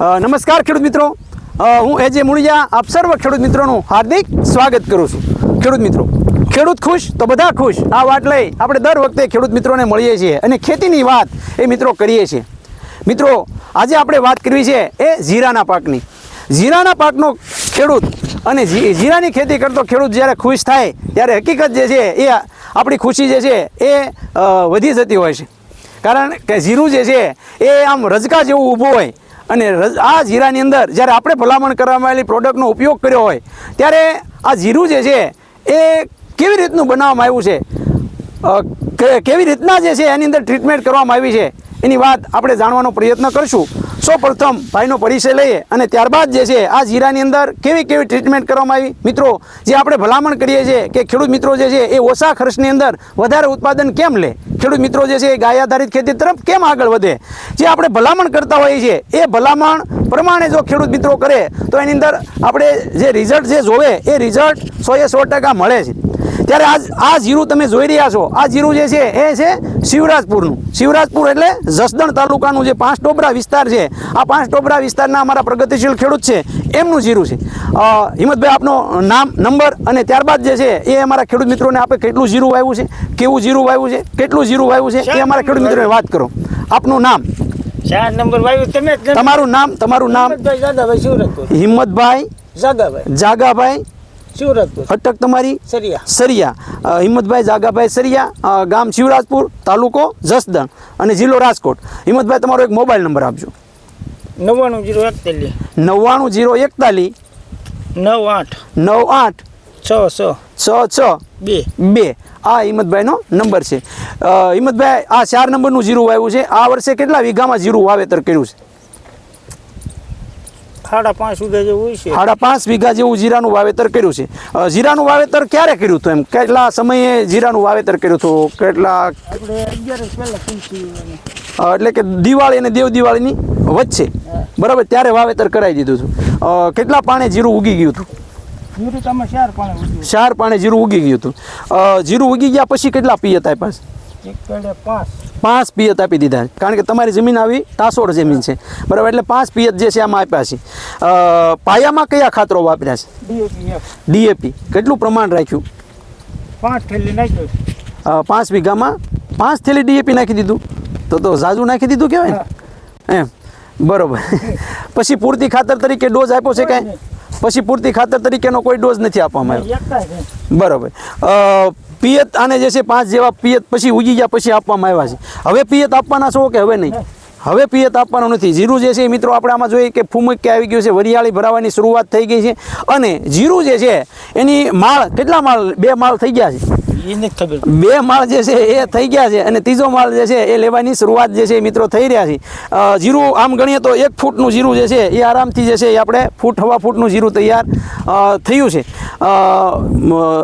નમસ્કાર ખેડૂત મિત્રો. હું એજે મુળિયા આપ સર્વ ખેડૂત મિત્રોનું હાર્દિક સ્વાગત કરું છું. ખેડૂત મિત્રો, ખેડૂત ખુશ તો બધા ખુશ. આ વાત લઈ આપણે દર વખતે ખેડૂત મિત્રોને મળીએ છીએ અને ખેતીની વાત એ મિત્રો કરીએ છીએ. મિત્રો, આજે આપણે વાત કરવી છે એ જીરાના પાકની. જીરાના પાકનો ખેડૂત અને જીરાની ખેતી કરતો ખેડૂત જ્યારે ખુશ થાય, ત્યારે હકીકત જે છે એ આપણી ખુશી જે છે એ વધી જતી હોય છે. કારણ કે જીરું જે છે એ આમ રજકા જેવું ઊભું હોય અને આ જીરાની અંદર જ્યારે આપણે ભલામણ કરવામાં આવેલી પ્રોડક્ટનો ઉપયોગ કર્યો હોય, ત્યારે આ જીરું જે છે, એ કેવી રીતનું બનાવવામાં આવ્યું છે? કેવી રીતના જે છે, એની અંદર ટ્રીટમેન્ટ કરવામાં આવી છે? એની વાત આપણે જાણવાનો પ્રયત્ન કરશું. સૌ પ્રથમ ભાઈનો પરિચય લઈએ અને ત્યારબાદ જે છે, આ જીરાની અંદર કેવી કેવી ટ્રીટમેન્ટ કરવામાં આવી? મિત્રો, જે આપણે ભલામણ કરીએ છીએ કે ખેડૂત મિત્રો જે છે, એ ઓછા ખર્ચની અંદર વધારે ઉત્પાદન કેમ લે? ખેડૂત મિત્રો જે છે, એ ગાય આધારિત ખેતી તરફ કેમ આગળ વધે? જે આપણે ભલામણ કરતા હોઈએ છીએ, એ ભલામણ પ્રમાણે જો ખેડૂત મિત્રો કરે, તો એની અંદર આપણે જે રિઝલ્ટ જે જોવે, એ રિઝલ્ટ સો એ સો ટકા મળે છે. ત્યારે આજ આ જીરું તમે જોઈ રહ્યા છો. આ જીરું જે છે એ છે શિવરાજપુરનું. શિવરાજપુર એટલે જસદણ તાલુકાનું જે પાંચ ટોબરા વિસ્તાર છે આ પાંચ ટોબરા વિસ્તારના અમારા પ્રગતિશીલ ખેડૂત છે એમનું જીરું છે. હિંમતભાઈ આપનો નામ નંબર અને ત્યારબાદ જે છે એ અમારા ખેડૂત મિત્રોને આપણે કેટલું જીરું વાવ્યું છે કેવું જીરું વાવ્યું છે કેટલું જીરું વાવ્યું છે એ અમારા ખેડૂત મિત્રોને વાત કરો. આપનું નામ? ચાર નંબર તમે તમારું નામ તમારું નામ? હિંમતભાઈ જાગાભાઈ જાગાભાઈ. શિવરતપુર અટક તમારી? સરિયા. સરિયા. હિંમતભાઈ જાગાભાઈ સરિયા ગામ શિવરાજપુર તાલુકો જસદણ અને જિલ્લો રાજકોટ. હિંમતભાઈ તમારો એક મોબાઈલ નંબર આપજો. નવ્વાણું જીરો એકતાલીસ. નવ્વાણું જીરો એકતાલીસ. નવ આઠ. નવ આઠ. છ છ. છ છ. બે. બે. આ હિંમતભાઈનો નંબર છે. હિંમતભાઈ આ ચાર નંબરનું જીરું વાવ્યું છે. આ વર્ષે કેટલા વીઘામાં જીરું વાવેતર કર્યું છે? સાડા પાંચ વીઘા જેવું છે. સાડા પાંચ વીઘા જેવું જીરાનું વાવેતર કર્યું છે. જીરાનું વાવેતર ક્યારે કર્યું હતું એમ? કેટલા સમયે જીરાનું વાવેતર કર્યું હતું? કેટલા એટલે કે દિવાળી અને દેવ દિવાળીની વચ્ચે. બરાબર ત્યારે વાવેતર કરાવી દીધું હતું. કેટલા પાણે જીરું ઉગી ગયું હતું? ચાર પાણી જીરું ઉગી ગયું હતું. જીરું ઉગી ગયા પછી કેટલા પિયત આપ્યા પાંચ. પિયત આપી દીધા છે. કારણ કે તમારી જમીન આવી તાસોડ જમીન છે. બરાબર એટલે પાંચ પિયત જે છે આમાં આપ્યા છે. પાયામાં કયા ખાતરો વાપર્યા છે? ડીએપી. કેટલું પ્રમાણ રાખ્યું? પાંચ થેલી નાખ્યો પાંચ વીઘામાં પાંચ થેલી ડીએપી નાખી દીધું. તો તો ઝાઝું નાખી દીધું કહેવાય ને? એમ. બરોબર. પછી પૂરતી ખાતર તરીકે ડોઝ આપ્યો છે કાંઈ? પછી પૂરતી ખાતર તરીકેનો કોઈ ડોઝ નથી આપવામાં આવ્યો. બરાબર. પિયત આને જે છે પાંચ જેવા પિયત પછી ઉગી ગયા, પછી આપવામાં આવ્યા છે. હવે પિયત આપવાના છો કે હવે નહીં? હવે પિયત આપવાનું નથી. જીરું જે છે મિત્રો આપણે આમાં જોઈએ કે ફૂમક કે આવી ગયું છે, વરિયાળી ભરાવાની શરૂઆત થઈ ગઈ છે. અને જીરું જે છે, એની માળ, કેટલા માળ, બે માળ થઈ ગયા છે? બે માળ જે છે એ થઈ ગયા છે અને ત્રીજો માળ જે છે એ લેવાની શરૂઆત જે છે એ મિત્રો થઈ રહ્યા છે. જીરું આમ ગણીએ તો એક ફૂટનું જીરું જે છે એ આરામથી જે છે એ આપણે ફૂટ હવા ફૂટનું જીરું તૈયાર થયું છે.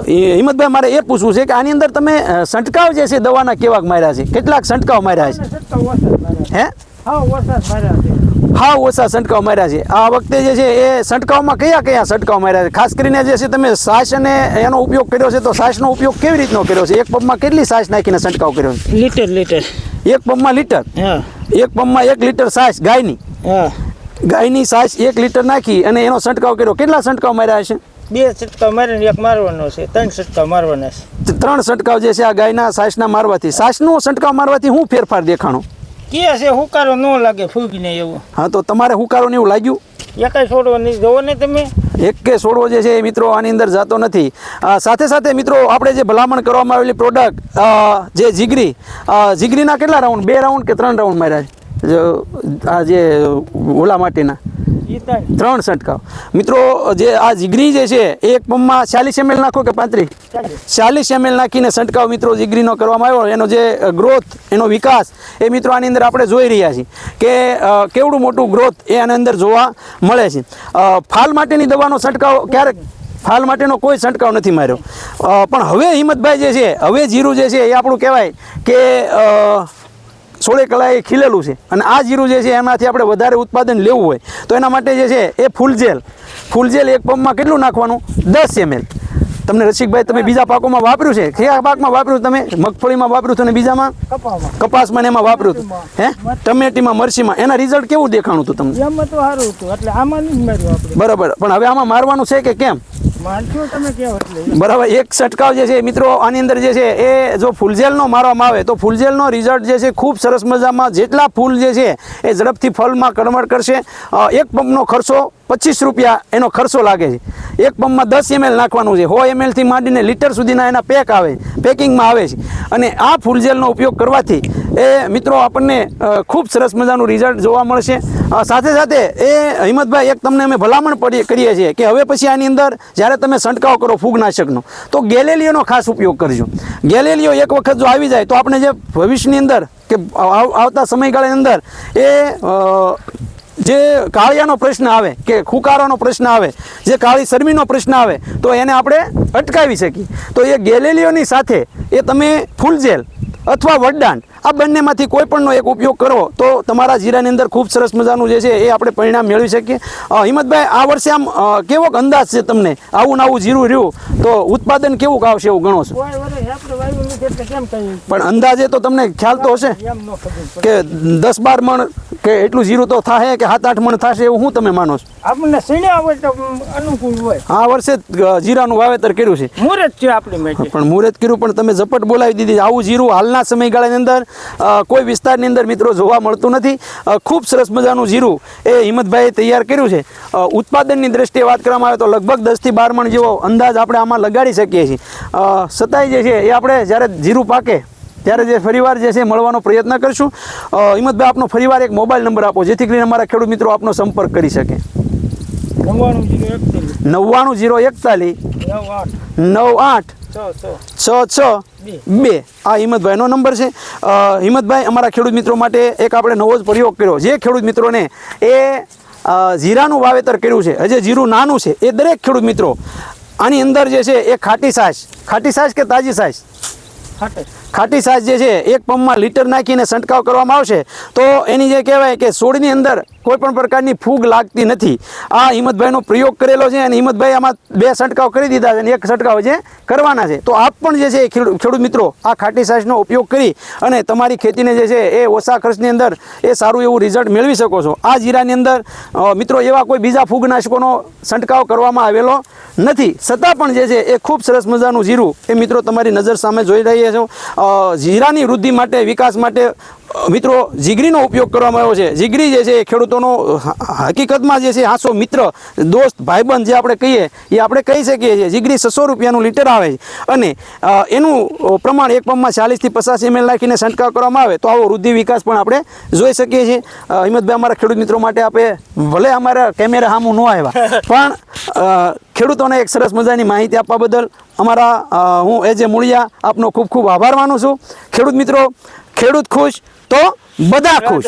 એ હિંમતભાઈ મારે એ પૂછવું છે કે આની અંદર તમે સંટકાવ છંટકાવ જે છે દવાના કેવાક માર્યા છે? કેટલાક છંટકાવ માર્યા છે. હે? હા વરસાદ માર્યા છે. હા ઓછા છંટકાવ માર્યા છે. આ વખતે જે છે એ છંટકાવમાં કયા કયા છંટકાવ માર્યા છે? ખાસ કરીને જે છે તમે સાસ અને એનો ઉપયોગ કર્યો છે તો સાસનો ઉપયોગ કેવી રીતનો કર્યો છે? એક પંપમાં કેટલી સાસ નાખીને છંટકાવ કર્યો છે? Litre litre. એક પંપમાં લીટર? એક પંપમાં એક લીટર સાસ ગાયની? ગાયની સાસ એક લીટર નાખી અને એનો છંટકાવ કર્યો. કેટલા છંટકાવ માર્યા છે બે છંટકાવ મારીને એક મારવાનો છે. ત્રણ છંટકાવ મારવાના છે. ત્રણ છંટકાવ જે છે આ ગાયના સાસના મારવાથી. સાસનો છંટકાવ મારવાથી શું ફેરફાર દેખાણો? કે છે હુકારો ન લાગે ફૂગીને એવું. હા તો તમારે હુકારો ને એવું લાગ્યું? એકાઈ છોડવો નહીં જોવો ને તમે. એક કે છોડવો જે છે એ મિત્રો આની અંદર જતો નથી. સાથે સાથે મિત્રો આપણે જે ભલામણ કરવામાં આવેલી પ્રોડક્ટ જે જીગરી જીગરીના કેટલા રાઉન્ડ બે રાઉન્ડ કે ત્રણ રાઉન્ડ માર્યા છે? આ જે ઓલા માટેના. ત્રણ છંટકાવ. મિત્રો જે આ જીગરી જે છે એક પંપમાં ચાલીસ એમએલ નાખો કે પાંત્રીસ? ચાલીસ. એમએલ નાખીને છંટકાવ મિત્રો જીગરીનો કરવામાં આવ્યો. એનો જે ગ્રોથ એનો વિકાસ એ મિત્રો આની અંદર આપણે જોઈ રહ્યા છીએ કે કેવડું મોટું ગ્રોથ એ આની અંદર જોવા મળે છે. ફાલ માટેની દવાનો છંટકાવ ક્યારેક ફાલ માટેનો કોઈ છંટકાવ નથી માર્યો. પણ હવે હિંમતભાઈ જે છે હવે જીરું જે છે એ આપણું કહેવાય કે સોળે કલાએ ખીલેલું છે. અને આ જીરું જે છે એમાંથી આપણે વધારે ઉત્પાદન લેવું હોય તો એના માટે જે છે એ ફૂલ જેલ. ફૂલ જેલ એક પંપમાં કેટલું નાખવાનું? દસ એમએલ તમને રસિકભાઈ તમે બીજા પાકોમાં વાપર્યું છે? કયા પાકમાં વાપર્યું તમે? મગફળીમાં વાપર્યું હતું અને બીજામાં? કપાસમાં. ને એમાં વાપર્યું હતું. હે? ટમેટીમાં મરસીમાં એના રિઝલ્ટ કેવું દેખાણું હતું તમને? બરાબર. પણ હવે આમાં મારવાનું છે કે કેમ? બરાબર, એક છંટકાવ જે છે મિત્રો આની અંદર જે છે એ જો ફૂલજેલનો મારવામાં આવે તો ફૂલજેલનો રિઝલ્ટ જે છે ખૂબ સરસ મજામાં જેટલા ફૂલ જે છે એ ઝડપથી ફળમાં કન્વર્ટ કરશે. એક પંપનો ખર્ચો પચીસ રૂપિયા એનો ખર્ચો લાગે છે. એક પંપમાં દસ એમએલ નાખવાનું છે. સો એમએલથી માંડીને લીટર સુધીના એના પેક આવે, પેકિંગમાં આવે છે. અને આ ફૂલજેલનો ઉપયોગ કરવાથી એ મિત્રો આપણને ખૂબ સરસ મજાનું રિઝલ્ટ જોવા મળશે. સાથે સાથે એ હિંમતભાઈ, એક તમને અમે ભલામણ કરીએ છીએ કે હવે પછી આની અંદર જ્યારે તમે છંટકાવ કરો ફૂગનાશકનો, તો ગેલેલિયોનો ખાસ ઉપયોગ કરજો. ગેલેલિયો એક વખત જો આવી જાય તો આપણે જે ભવિષ્યની અંદર કે આવતા સમયગાળાની અંદર એ જે કાળિયાનો પ્રશ્ન આવે કે ખુકારાનો પ્રશ્ન આવે, જે કાળી શરમીનો પ્રશ્ન આવે, તો એને આપણે અટકાવી શકીએ. તો એ ગેલેલિયોની સાથે એ તમે ફૂલજેલ અથવા વડદાન આ બંનેમાંથી કોઈ પણનો એક ઉપયોગ કરો તો તમારા જીરાની અંદર ખૂબ સરસ મજાનું જે છે એ આપણે પરિણામ મેળવી શકીએ. હિંમતભાઈ આ વર્ષે આમ કેવોક અંદાજ છે તમને? આવું ને આવું જીરું રહ્યું તો ઉત્પાદન કેવું આવશે એવું ગણો છો? પણ અંદાજે તો તમને ખ્યાલ તો હશે કે દસ બાર મણ કે એટલું જીરું તો થાય કે સાત આઠ મણ થશે એવું હું તમે માનો છો? આપણને સીણ્યા હોય તો અનુકૂળ હોય. આ વર્ષે જીરાનું વાવેતર કર્યું છે. મુહૂર્ત છે આપણી માટે. પણ મુહૂર્ત કર્યું પણ તમે ઝપટ બોલાવી દીધી. આવું જીરું હાલના સમયગાળાની અંદર કોઈ વિસ્તારની અંદર મિત્રો જોવા મળતું નથી. ખૂબ સરસ મજાનું જીરું એ હિંમતભાઈએ તૈયાર કર્યું છે. ઉત્પાદનની દ્રષ્ટિએ વાત કરવામાં આવે તો લગભગ દસથી બાર મણ જેવો અંદાજ આપણે આમાં લગાડી શકીએ છીએ. સતાય જે છે એ આપણે જ્યારે જીરું પાકે ત્યારે જે ફરીવાર જે છે મળવાનો પ્રયત્ન કરશું. હિંમતભાઈ આપનો ફરીવાર એક મોબાઈલ નંબર આપો જેથી કરીને અમારા ખેડૂત મિત્રો આપનો સંપર્ક કરી શકે. નવ્વાણું જીરો એકતાલીસ. નવ આઠ. છ છ. બે. આ હિંમતભાઈનો નંબર છે. હિંમતભાઈ અમારા ખેડૂત મિત્રો માટે એક આપણે નવો જ પ્રયોગ કર્યો. જે ખેડૂત મિત્રોને એ જીરાનું વાવેતર કર્યું છે હજે જીરું નાનું છે એ દરેક ખેડૂત મિત્રો આની અંદર જે છે એ ખાટી સાસ. ખાટી સાસ કે તાજી છાશ ખાટે છાશ જે છે, એક પંપમાં લીટર નાખીને છંટકાવ કરવામાં આવશે. તો એની જે કહેવાય કે છોડની અંદર કોઈપણ પ્રકારની ફૂગ લાગતી નથી. આ હિંમતભાઈનો પ્રયોગ કરેલો છે અને હિંમતભાઈ આમાં બે છંટકાવ કરી દીધા છે અને એક છંટકાવ જે કરવાના છે. તો આપ પણ જે છે ખેડૂત મિત્રો, આ ખાટી છાશનો ઉપયોગ કરી અને તમારી ખેતીને જે છે, એ ઓછા ખર્ચની અંદર એ સારું એવું રિઝલ્ટ મેળવી શકો છો. આ જીરાની અંદર મિત્રો, એવા કોઈ બીજા ફૂગનાશકોનો છંટકાવ કરવામાં આવેલો નથી. છતાં પણ જે છે, એ ખૂબ સરસ મજાનું જીરું એ મિત્રો તમારી નજર સામે જોઈ રહ્યા છો. જીરાની વૃદ્ધિ માટે વિકાસ માટે મિત્રો જીગરીનો ઉપયોગ કરવામાં આવ્યો છે. જીગરી જે છે એ ખેડૂતોનો હકીકતમાં જે છે હાસો મિત્ર દોસ્ત ભાઈબંધ જે આપણે કહીએ એ આપણે કહી શકીએ છીએ. જીગરી છસો રૂપિયાનું લીટર આવે છે. અને એનું પ્રમાણ એક પંપમાં ચાલીસથી પચાસ એમએલ નાખીને છંટકાવ કરવામાં આવે તો આવો વૃદ્ધિ વિકાસ પણ આપણે જોઈ શકીએ છીએ. હિંમતભાઈ અમારા ખેડૂત મિત્રો માટે આપણે ભલે અમારા કેમેરા સામું ન આવ્યા પણ ખેડૂતોને એક સરસ મજાની માહિતી આપવા બદલ અમારા હું એજ મૂળિયા આપનો ખૂબ ખૂબ આભાર માનું છું ખેડૂત મિત્રો, ખેડૂત ખુશ તો બધા ખુશ.